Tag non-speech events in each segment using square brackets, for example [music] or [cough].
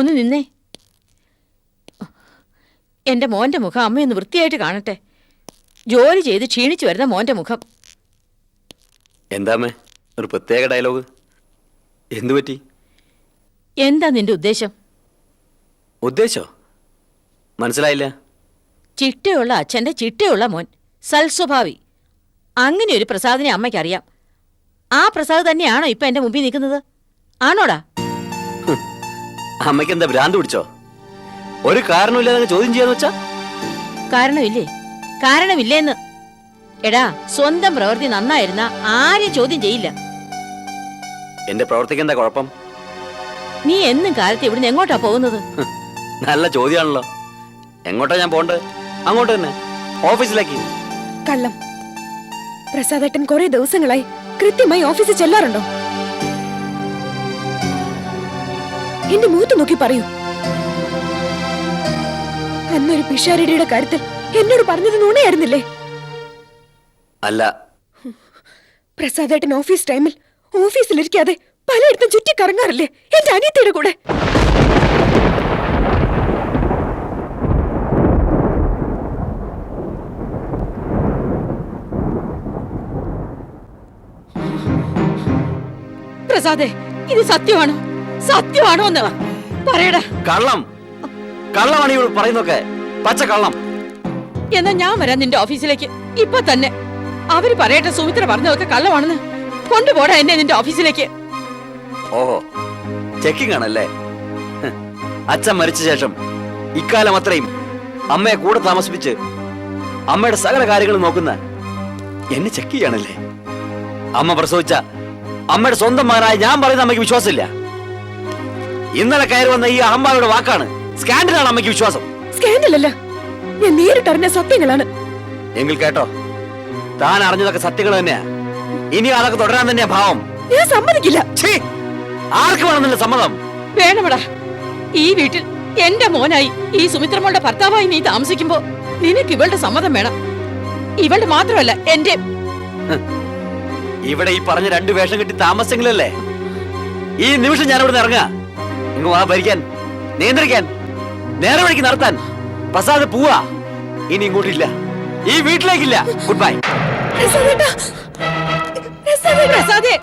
ഒന്ന് നിന്നേ. എന്റെ മോന്റെ മുഖം അമ്മയൊന്ന് വൃത്തിയായിട്ട് കാണട്ടെ. ജോലി ചെയ്ത് ക്ഷീണിച്ചു വരുന്ന മോന്റെ മുഖം. എന്താമേ ഒരു പ്രത്യേക ഡയലോഗ്. എന്തു പറ്റി? എന്താ നിന്റെ ഉദ്ദേശം? ഉദ്ദേശോ? മനസ്സിലായില്ല. ചിട്ടയുള്ള അച്ഛന്റെ ചിട്ടയുള്ള മോൻ സൽസ്വഭാവി. അങ്ങനെ ഒരു പ്രസാദിനെ അമ്മയ്ക്കറിയാം. ആ പ്രസാദ് തന്നെയാണോ ഇപ്പൊ എന്റെ മുമ്പിൽ നിൽക്കുന്നത്? ആണോടാ? അമ്മയ്ക്ക് എന്താ ഭ്രാന്ത് പിടിച്ചോ? ഒരു കാരണമില്ലാതെ അങ്ങ് ചോദ്യം ചെയ്യാന്ന് വെച്ചാ? കാരണമില്ലേ? കാരണമില്ലേന്ന്. എടാ സ്വന്തം പ്രവൃത്തി നന്നായിരുന്ന ആരും ചോദ്യം ചെയ്യില്ല. എന്റെ പ്രവർത്തിക്ക് എന്താ കുഴപ്പം? നീ എന്നും കാലത്ത് ഇവിടുന്ന് എങ്ങോട്ടാ പോകുന്നത്? നല്ല ചോദ്യമാണല്ലോ എങ്ങോട്ടാ ഞാൻ പോണ്ടത് അങ്ങോട്ട് തന്നെ. ഓഫീസിലേക്ക്. കള്ളം. പ്രസാദേട്ടൻ കുറെ ദിവസങ്ങളായി കൃത്യമായി ഓഫീസിൽ ചെല്ലാറുണ്ടോ? എന്റെ മൂത്ത് നോക്കി പറയൂ. അന്നൊരു പിഷാരടിയുടെ കാര്യത്തിൽ എന്നോട് പറഞ്ഞത് നുണയായിരുന്നില്ലേ? അല്ല. പ്രസാദേട്ടൻ ഓഫീസ് ടൈമിൽ ഓഫീസിലിരിക്കാതെ പലയിടത്തും ചുറ്റി കറങ്ങാറില്ലേ എന്റെ അനിയത്തിയുടെ കൂടെ. പ്രസാദേ ഇത് സത്യമാണോ. സത്യമാണോ എന്ന് പറയടാ. കള്ളം. കള്ളമാണ് ഇവൾ പറയുന്നൊക്കെ പച്ച കള്ളം. എന്നാ ഞാൻ വരാം നിന്റെ ഓഫീസിലേക്ക്. ഇപ്പൊ തന്നെ. അവർ പറയട്ടെ സുമിത്ര പറഞ്ഞതൊക്കെ കള്ളമാണെന്ന്. കൊണ്ടുപോടാ എന്നെ നിന്റെ ഓഫീസിലേക്ക്. ഓഹോ. ചെക്കിംഗ് ആണല്ലേ? അച്ഛൻ മരിച്ച ശേഷം ഇക്കാലം അത്രയും അമ്മയെ കൂടെ താമസിപ്പിച്ച് അമ്മയുടെ സകല കാര്യങ്ങളും നോക്കുന്ന എന്നെ ചെക്ക് ചെയ്യാണല്ലേ അമ്മ പ്രസവിച്ച അമ്മയുടെ സ്വന്തം മകനായ ഞാൻ പറയുന്ന അമ്മയ്ക്ക് വിശ്വാസമില്ല. ഇന്നലെ കയറി വന്ന ഈ അഹമ്പായുടെ വാക്കാണ്. സ്കാൻഡലാണ് അമ്മയ്ക്ക് വിശ്വാസം. സ്കാൻഡൽ അല്ല ഞാൻ നേരിട്ടറിഞ്ഞ സത്യങ്ങളാണ്. എങ്കിൽ കേട്ടോ താൻ അറിഞ്ഞതൊക്കെ സത്യങ്ങൾ തന്നെയാ. ഇനി അതൊക്കെ തുടരാൻ തന്നെയാ ഭാവം. ഞാൻ സമ്മതിക്കില്ല. ഛീ! ആർക്ക് വേണമെന്നില്ല സമ്മതം? വേണമടാ. ഈ വീട്ടിൽ എന്റെ മോനായി ഈ സുമിത്രമ്മളുടെ ഭർത്താവായി നീ താമസിക്കുമ്പോ നിനക്ക് ഇവളുടെ സമ്മതം വേണം. ഇവളുടെ മാത്രമല്ല എന്റെ ഇവിടെ ഈ പറഞ്ഞ രണ്ട് വേഷം കെട്ടി താമസങ്ങളല്ലേ ഈ നിമിഷം ഞാൻ ഇവിടെ ഇറങ്ങുക. ഇങ്ങ് വാ ഭരിക്കാൻ. നിയന്ത്രിക്കാൻ. നേരെ വഴിക്ക് നടത്താൻ. പ്രസാദ് പോവാ. ഇനി ഇങ്ങോട്ടില്ല. ഈ വീട്ടിലേക്കില്ല. Good bye പ്രസാദേ.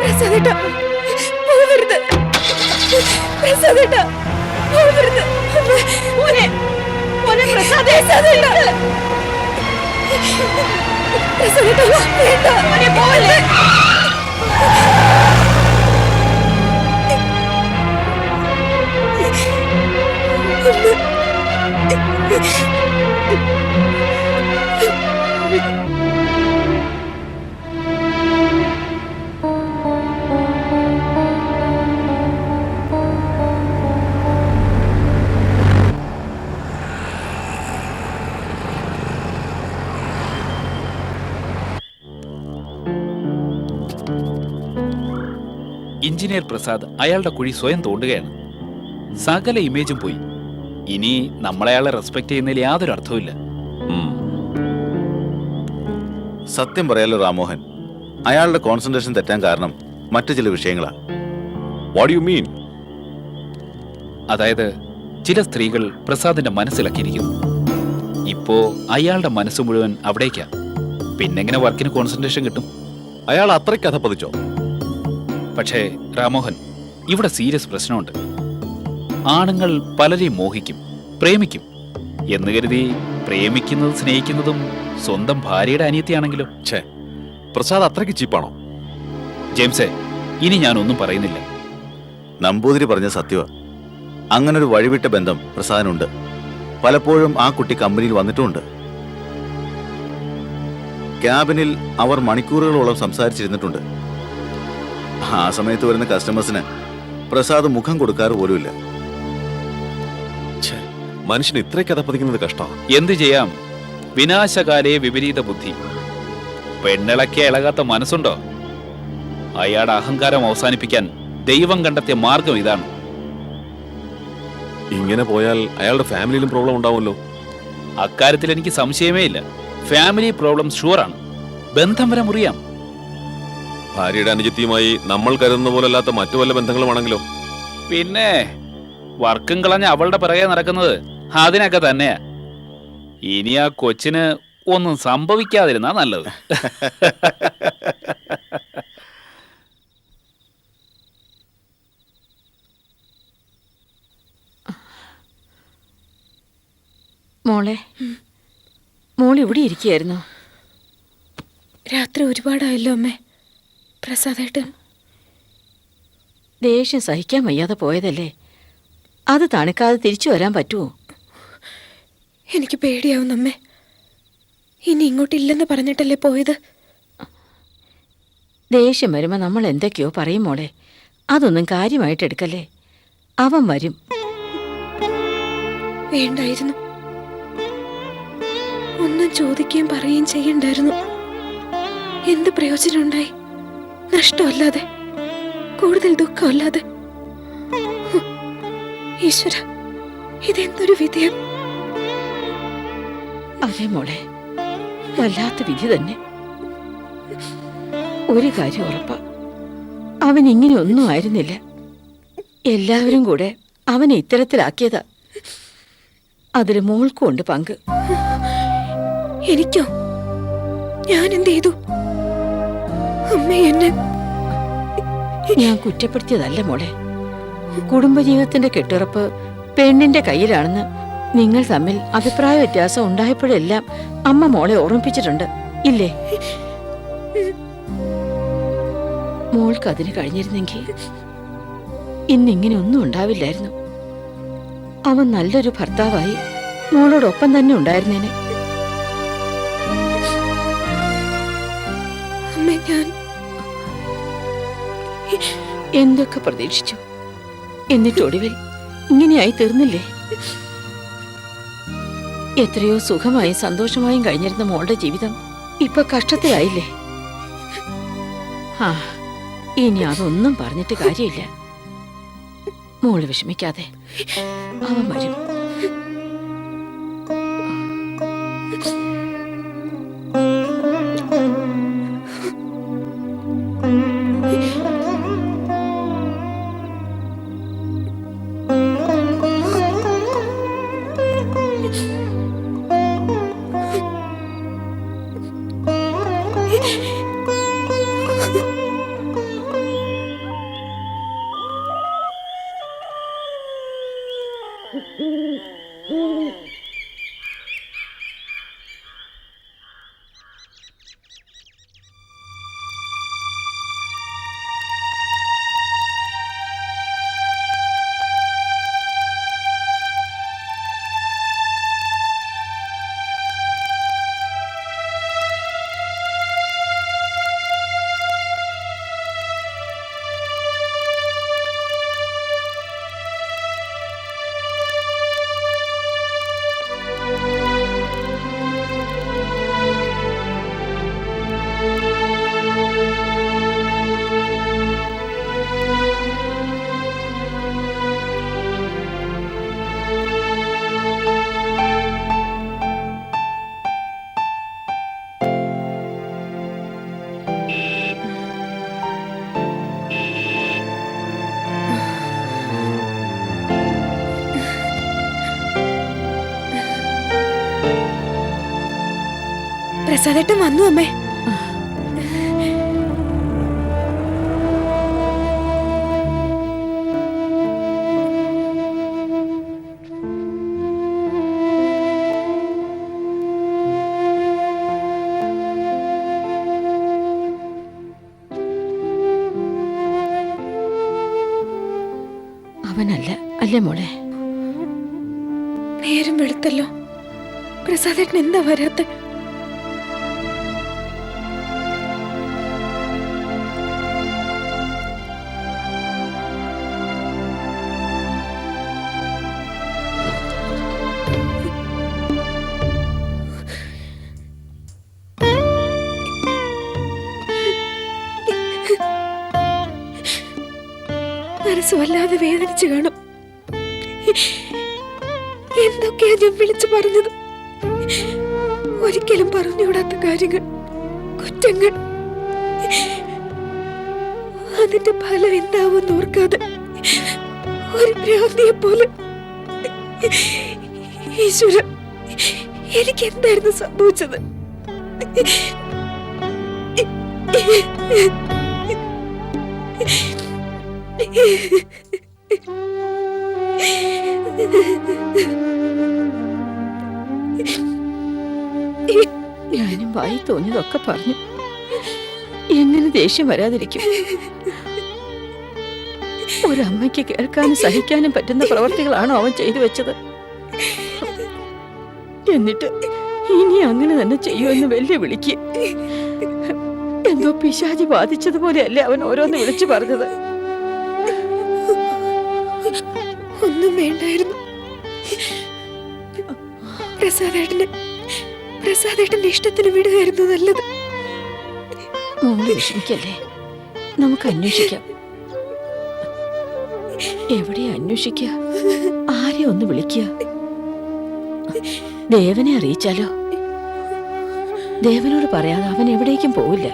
പ്രസാദേട്ടാ. പോകരുത് പ്രസാദേട്ടാ. പോകരുത് മോനെ. മോനെ പ്രസാദേ പ്രസാദേട്ടാ പ്രസാദേട്ടാ വേണ്ട മോനെ പ്രസാദ് അയാളുടെ കുഴി സ്വയം തോണ്ടുകയാണ്. സകല ഇമേജും പോയി. ഇനി നമ്മളയാളെ റെസ്പെക്ട് ചെയ്യുന്നതിൽ യാതൊരു അർത്ഥവുമില്ല. സത്യം പറയാലോ രാമോഹൻ അയാളുടെ കോൺസെൻട്രേഷൻ തെറ്റാൻ കാരണം മറ്റു ചില വിഷയങ്ങളാണ് വാട്ട് യു മീൻ അതായത് ചില സ്ത്രീകൾ പ്രസാദിന്റെ മനസ്സിലാക്കിയിരിക്കുന്നു. ഇപ്പോ അയാളുടെ മനസ്സ് മുഴുവൻ അവിടേക്കാ. പിന്നെങ്ങനെ വർക്കിന് കോൺസെൻട്രേഷൻ കിട്ടും? അയാൾ അത്രയ്ക്ക് കഥ പതിച്ചോ? പക്ഷേ രാമോഹൻ ഇവിടെ സീരിയസ് പ്രശ്നമുണ്ട്. ആണുങ്ങൾ പലരെയും മോഹിക്കും പ്രേമിക്കും. എന്ന് കരുതി പ്രേമിക്കുന്നത് സ്നേഹിക്കുന്നതും സ്വന്തം ഭാര്യയുടെ അനിയത്തിയാണെങ്കിലോ. ഛേ പ്രസാദ് അത്രയ്ക്ക് ചീപ്പാണോ? ജെയിംസേ ഇനി ഞാനൊന്നും പറയുന്നില്ല. നമ്പൂതിരി പറഞ്ഞ സത്യവ അങ്ങനൊരു വഴിവിട്ട ബന്ധം പ്രസാദനുണ്ട്. പലപ്പോഴും ആ കുട്ടി കമ്പനിയിൽ വന്നിട്ടുമുണ്ട്. ക്യാബിനിൽ അവർ മണിക്കൂറുകളോളം സംസാരിച്ചിരുന്നിട്ടുണ്ട്. ആ സമയത്ത് വരുന്ന കസ്റ്റമേഴ്സിന് പ്രസാദ് മുഖം കൊടുക്കാറ് പോലുമില്ല മനുഷ്യന് ഇത്രയ്ക്ക് കഥ പതിക്കുന്നത് കഷ്ടമാണ് എന്തു ചെയ്യാം? വിനാശകാലേ വിപരീത ബുദ്ധി. പെണ്ണിളക്കെ ഇളകാത്ത മനസ്സുണ്ടോ? അയാളുടെ അഹങ്കാരം അവസാനിപ്പിക്കാൻ ദൈവം കണ്ടെത്തിയ മാർഗം ഇതാണ്. ഇങ്ങനെ പോയാൽ അയാളുടെ ഫാമിലിയിലും പ്രോബ്ലം ഉണ്ടാവുമല്ലോ. അക്കാര്യത്തിൽ എനിക്ക് സംശയമേ ഇല്ല. ഫാമിലി പ്രോബ്ലം ഷുവറാണ് ബന്ധം വരെ മുറിയാം. ഭാര്യയുടെ അനുജത്തിയുമായി നമ്മൾ കരുതുന്ന പോലല്ലാത്ത മറ്റു വല്ല ബന്ധങ്ങളുമാണെങ്കിലോ? പിന്നെ വർക്കും കളഞ്ഞ അവളുടെ പിറകെ നടക്കുന്നത് അതിനൊക്കെ തന്നെയാ. ഇനി ആ കൊച്ചിന് ഒന്നും സംഭവിക്കാതിരുന്നാ നല്ലത്. മോളെ മോൾ ഇവിടെ ഇരിക്കുകയായിരുന്നു രാത്രി ഒരുപാടായല്ലോ അമ്മേ. പ്രസാദേട്ടൻ. ദേഷ്യം സഹിക്കാൻ വയ്യാതെ പോയതല്ലേ? അത് തണുക്കാതെ തിരിച്ചു വരാൻ പറ്റുമോ എനിക്ക് പേടിയാവും അമ്മേ ഇനി ഇങ്ങോട്ടില്ലെന്ന് പറഞ്ഞിട്ടല്ലേ പോയത്? ദേഷ്യം വരുമ്പോൾ നമ്മൾ എന്തൊക്കെയോ പറയും മോളെ. അതൊന്നും കാര്യമായിട്ട് എടുക്കല്ലേ? അവൻ വരും. വേണ്ടായിരുന്നു. ഒന്നും ചോദിക്കുകയും പറയുകയും ചെയ്യണ്ടായിരുന്നു. എന്ത് പ്രയോജനമുണ്ടായി? നഷ്ടമല്ലാതെ കൂടുതൽ ദുഃഖമല്ലാതെ. ഈശ്വര ഇതെന്തൊരു വിധയം. അതെ മോളെ വല്ലാത്ത വിധി തന്നെ. ഒരു കാര്യം ഉറപ്പ അവൻ ഇങ്ങനെ ഒന്നും ആയിരുന്നില്ല. എല്ലാവരും കൂടെ അവനെ ഇത്തരത്തിലാക്കിയതാ. അതിൽ മോൾക്കുണ്ട് പങ്ക്. എനിക്കോ? ഞാൻ എന്ത് ചെയ്തു? എന്നെ ഞാൻ കുറ്റപ്പെടുത്തിയതല്ല മോളെ. കുടുംബജീവിതത്തിന്റെ കെട്ടുറപ്പ് പെണ്ണിന്റെ കയ്യിലാണെന്ന് നിങ്ങൾ തമ്മിൽ അഭിപ്രായ വ്യത്യാസം ഉണ്ടായപ്പോഴെല്ലാം അമ്മ മോളെ ഓർമ്മിപ്പിച്ചിട്ടുണ്ട്. ഇല്ലേ? മോൾക്ക് അതിന് കഴിഞ്ഞിരുന്നെങ്കിൽ ഇന്നിങ്ങനെ ഒന്നും ഉണ്ടാവില്ലായിരുന്നു. അവൻ നല്ലൊരു ഭർത്താവായി മോളോടൊപ്പം തന്നെ ഉണ്ടായിരുന്നേനെ. ഞാൻ എന്തൊക്കെ പ്രതീക്ഷിച്ചു? എന്നിട്ടൊടുവിൽ ഇങ്ങനെയായി തീർന്നില്ലേ? എത്രയോ സുഖമായും സന്തോഷമായും കഴിഞ്ഞിരുന്ന മോളുടെ ജീവിതം ഇപ്പൊ കഷ്ടത്തിലായില്ലേ ആ ഇനി അതൊന്നും പറഞ്ഞിട്ട് കാര്യമില്ല. മോൾ വിഷമിക്കാതെ അവൻ വരും. Mm-hmm. [laughs] പ്രസാദേട്ടൻ വന്നു അമ്മേ. അവനല്ല അല്ലേ മോളെ? എന്താ വരാത്ത? വല്ലാതെ വേദനിച്ചു കാണും. എന്തൊക്കെയാ ഞാൻ വിളിച്ചു പറഞ്ഞത്? ഒരിക്കലും പറഞ്ഞുകൂടാത്ത കാര്യങ്ങൾ കുറ്റങ്ങൾ. അതിന്റെ ഫലം എന്താവും ഓർക്കാതെ ഒരു ഭ്രാന്തിയെ പോലെ. ഈശ്വര എനിക്ക് എന്തായിരുന്നു സംഭവിച്ചത്? ഞാനും വായി തോന്നിയതൊക്കെ പറഞ്ഞു. എങ്ങനെ ദേഷ്യം വരാതിരിക്കും. ഒരമ്മയ്ക്ക് കേൾക്കാനും സഹിക്കാനും പറ്റുന്ന പ്രവർത്തികളാണോ അവൻ ചെയ്തു വെച്ചത്. എന്നിട്ട് ഇനി അങ്ങനെ തന്നെ ചെയ്യൂ എന്ന് വലിയ വെല്ലുവിളിക്ക് എന്തോ പിശാചി ബാധിച്ചതുപോലെയല്ലേ അവൻ ഓരോന്ന് വിളിച്ചു പറഞ്ഞത്. ഒന്നും വേണ്ടായിരുന്നു. പ്രസാദേട്ടന് പ്രസാദേട്ടന്റെ ഇഷ്ടത്തിന് വിടുകയായിരുന്നു നല്ലത്. മോൾ വിഷമിക്കല്ലേ? നമുക്ക് അന്വേഷിക്കാം. എവിടെ അന്വേഷിക്കുക? ആരെ ഒന്ന് വിളിക്കുക? ദേവനെ അറിയിച്ചാലോ? ദേവനോട് പറയാതെ അവൻ എവിടേക്കും പോവില്ല.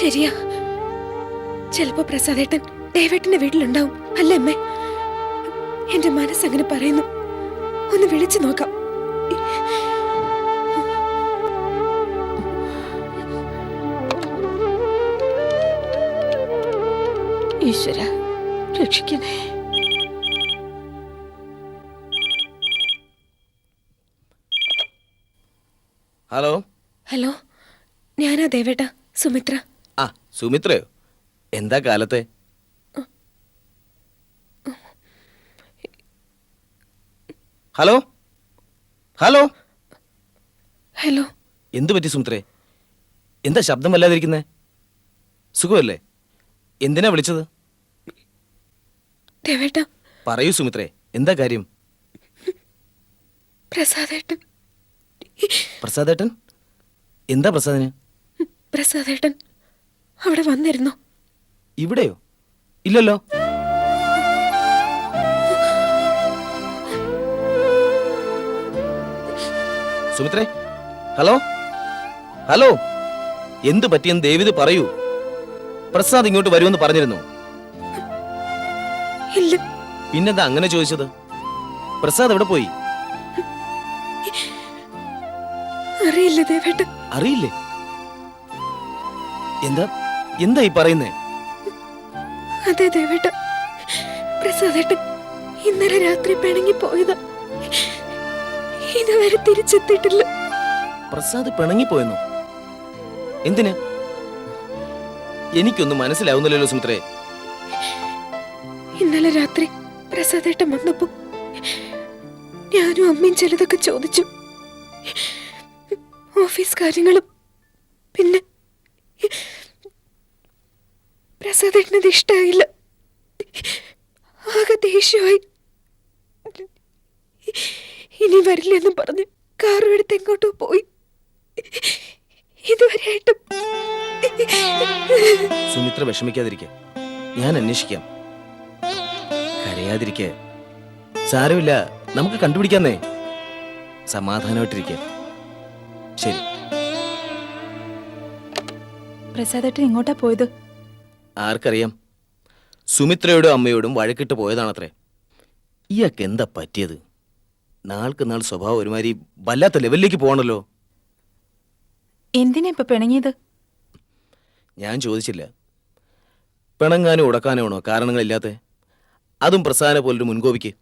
ശരിയാ. ചിലപ്പോ പ്രസാദേട്ടൻ ദേവേട്ടന്റെ വീട്ടിലുണ്ടാവും. അല്ലേ അമ്മേ? എന്റെ മനസ്സങ്ങനെ പറയുന്നു. ഒന്ന് വിളിച്ചു നോക്കാം. ഈശ്വര രക്ഷിക്കണേ. ഹലോ? ഹലോ ഞാനാ ദേവേട്ട സുമിത്ര. ആ സുമിത്രയോ? എന്താ കാലത്തെ? ഹലോ? ഹലോ? ഹലോ. എന്തു പറ്റി സുമിത്രേ? എന്താ ശബ്ദം വല്ലാതിരിക്കുന്നേ? സുഖമല്ലേ? എന്തിനാ വിളിച്ചത്? ദേവേട്ട പറയൂ സുമിത്രേ എന്താ കാര്യം? പ്രസാദേട്ടൻ. പ്രസാദേട്ടൻ? എന്താ പ്രസാദിന്? പ്രസാദേട്ടൻ അവിടെ വന്നിരുന്നു. ഇവിടെയോ? ഇല്ലല്ലോ. സുമിത്രേ ഹലോ? ഹലോ? എന്തു പറ്റിയെന്ന് ദേവിത് പറയൂ. പ്രസാദ് ഇങ്ങോട്ട് വരുമെന്ന് പറഞ്ഞിരുന്നു. ഇല്ല. പിന്നെന്താ അങ്ങനെ ചോദിച്ചത്? പ്രസാദ് എവിടെ പോയി? അറിയില്ല ദേവേട്ട അറിയില്ലേ? എന്താ എന്താ ഈ പറയുന്നേ? അതെ ദേവേട്ട പ്രസാദേട്ടൻ ഇന്നലെ രാത്രി പിണങ്ങി പോയതാ. ഇതുവരെ തിരിച്ചെത്തിയിട്ടില്ല. പ്രസാദ് പിണങ്ങി പോയെന്നോ? എന്തിന്? എനിക്കൊന്നും മനസ്സിലാവുന്നില്ലല്ലോ സുമിത്രേ. ഇന്നലെ രാത്രി പ്രസാദേട്ടൻ വന്നപ്പോ ഞാനും അമ്മയും ചിലതൊക്കെ ചോദിച്ചു. ഓഫീസ് കാര്യങ്ങളും പിന്നെ പ്രസാദേട്ടനത് ഇഷ്ടായില്ല. ആകെ ദേഷ്യമായി. ഇനി വരില്ലെന്നും പറഞ്ഞ് കാറും എടുത്ത് എങ്ങോട്ടോ പോയി. ഇതുവരെയായിട്ടും സുമിത്ര വിഷമിക്കാതിരിക്കെ. ഞാൻ അന്വേഷിക്കാം. കരയാതിരിക്കെ സാരമില്ല നമുക്ക് കണ്ടുപിടിക്കാന്നേ. സമാധാനമായിട്ടിരിക്കെ. ശരി. പ്രസാദേട്ടൻ എങ്ങോട്ടാ പോയത്? ആർക്കറിയാം. സുമിത്രയോടും അമ്മയോടും വഴക്കിട്ട് പോയതാണത്രേ. ഇയാൾക്ക് എന്താ പറ്റിയത്? നാൾക്ക് നാൾ സ്വഭാവം ഒരുമാതിരി വല്ലാത്ത ലെവലിലേക്ക് പോകണല്ലോ എന്തിനാ ഇപ്പൊ പിണങ്ങിയത്? ഞാൻ ചോദിച്ചില്ല. പിണങ്ങാനോ ഉടക്കാനോ ആണോ കാരണങ്ങളില്ലാത്ത? അതും പ്രസാദന പോലൊരു മുൻകോപിക്ക്.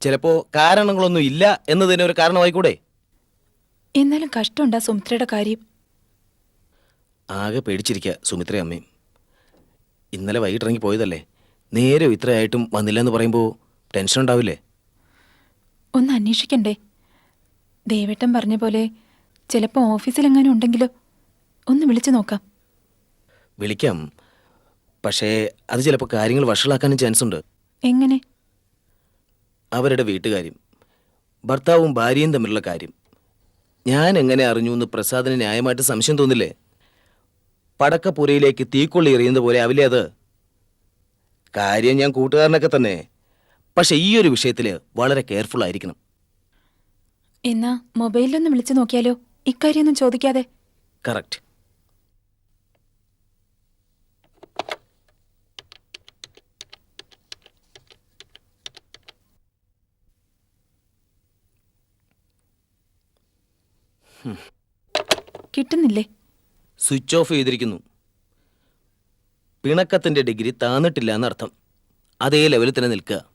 ചിലപ്പോ കാരണങ്ങളൊന്നും ഇല്ല എന്നതിന് ഒരു കാരണമായിക്കൂടെ? എന്നാലും കഷ്ടമുണ്ടാ സുമിത്രയുടെ കാര്യം. ആകെ പേടിച്ചിരിക്കുക സുമിത്ര അമ്മയും ഇന്നലെ വൈകിട്ടിറങ്ങി പോയതല്ലേ? നേരെ ഇത്രയായിട്ടും വന്നില്ലെന്ന് പറയുമ്പോൾ ടെൻഷൻ ഉണ്ടാവില്ലേ? ഒന്ന് അന്വേഷിക്കണ്ടേ? ദേവട്ടം പറഞ്ഞ പോലെ ചിലപ്പോൾ ഓഫീസിലെങ്ങാനും ഉണ്ടെങ്കിലോ? ഒന്ന് വിളിച്ചു നോക്കാം. വിളിക്കാം. പക്ഷേ അത് ചിലപ്പോൾ കാര്യങ്ങൾ വഷളാക്കാനും ചാൻസ് ഉണ്ട്. എങ്ങനെ? അവരുടെ വീട്ടുകാര്യം ഭർത്താവും ഭാര്യയും തമ്മിലുള്ള കാര്യം. ഞാൻ എങ്ങനെ അറിഞ്ഞു എന്ന് പ്രസാദിന് ന്യായമായിട്ട് സംശയം തോന്നില്ലേ? പടക്കപ്പുരയിലേക്ക് തീക്കൊള്ളി എറിയുന്ന പോലെ ആവില്ലേ അത്? കാര്യം ഞാൻ കൂട്ടുകാരനൊക്കെ തന്നെ. പക്ഷെ ഈ ഒരു വിഷയത്തിൽ വളരെ കെയർഫുൾ ആയിരിക്കണം. എന്നാ മൊബൈലിലൊന്ന് വിളിച്ചു നോക്കിയാലോ? ഇക്കാര്യമൊന്നും ചോദിക്കാതെ. കറക്റ്റ് കിട്ടുന്നില്ലേ? സ്വിച്ച് ഓഫ് ചെയ്തിരിക്കുന്നു. പിണക്കത്തിന്റെ ഡിഗ്രി താന്നിട്ടില്ല എന്നർത്ഥം. അതേ ലെവലിൽ തന്നെ നിൽക്കുക.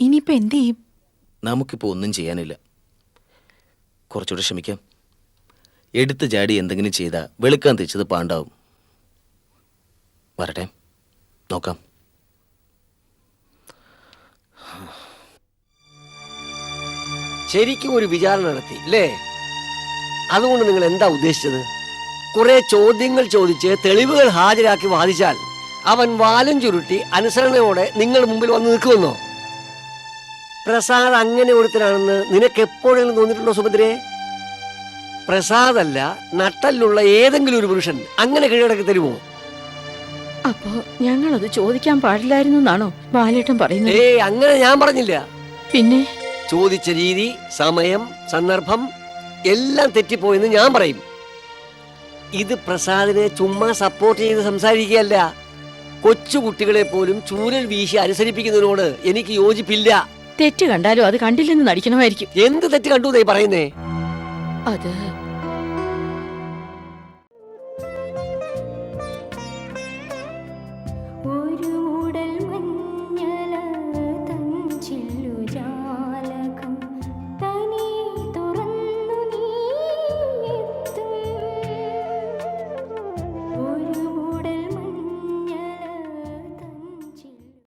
ഇനിയിപ്പോ എന്ത് ചെയ്യും? നമുക്കിപ്പോൾ ഒന്നും ചെയ്യാനില്ല. കുറച്ചുകൂടെ ക്ഷമിക്കാം. എടുത്ത് ചാടി എന്തെങ്കിലും ചെയ്താൽ വെളുക്കാൻ തെച്ചത് പാണ്ടാവും. വരട്ടെ. നോക്കാം. ശരിക്കും ഒരു വിചാരണ നടത്തി അല്ലേ അതുകൊണ്ട് നിങ്ങൾ എന്താ ഉദ്ദേശിച്ചത്? കുറെ ചോദ്യങ്ങൾ ചോദിച്ച് തെളിവുകൾ ഹാജരാക്കി വാദിച്ചാൽ അവൻ വാലും ചുരുട്ടി അനുസരണയോടെ നിങ്ങൾ മുമ്പിൽ വന്ന് നിൽക്കുമെന്നോ? പ്രസാദ് അങ്ങനെ ഒരുത്തനാണെന്ന് നിനക്ക് എപ്പോഴെങ്കിലും തോന്നിയിട്ടുണ്ടോ സുഭദ്രെ? പ്രസാദ് അല്ല നട്ടലുള്ള ഏതെങ്കിലും ഒരു പുരുഷൻ അങ്ങനെ കീഴടക്കി തരുമോ? അപ്പോ ഞങ്ങളത് ചോദിക്കാൻ പാടില്ലായിരുന്നു എന്നാണോ ബാലേട്ടൻ പറയുന്നത്? ഏയ് അങ്ങനെ ഞാൻ പറഞ്ഞില്ല. പിന്നെ? ചോദിച്ച രീതി സമയം സന്ദർഭം എല്ലാം തെറ്റിപ്പോയെന്ന് ഞാൻ പറയും. ഇത് പ്രസാദിനെ ചുമ്മാ സപ്പോർട്ട് ചെയ്ത് സംസാരിക്കുകയല്ല. കൊച്ചു കുട്ടികളെ പോലും ചൂരൽ വീശി അനുസരിപ്പിക്കുന്നതിനോട് എനിക്ക് യോജിപ്പില്ല. തെറ്റ് കണ്ടാലും അത് കണ്ടില്ലെന്ന് നടിക്കണമായിരിക്കും. എന്ത് തെറ്റ് കണ്ടു പറയുന്നേ? അത്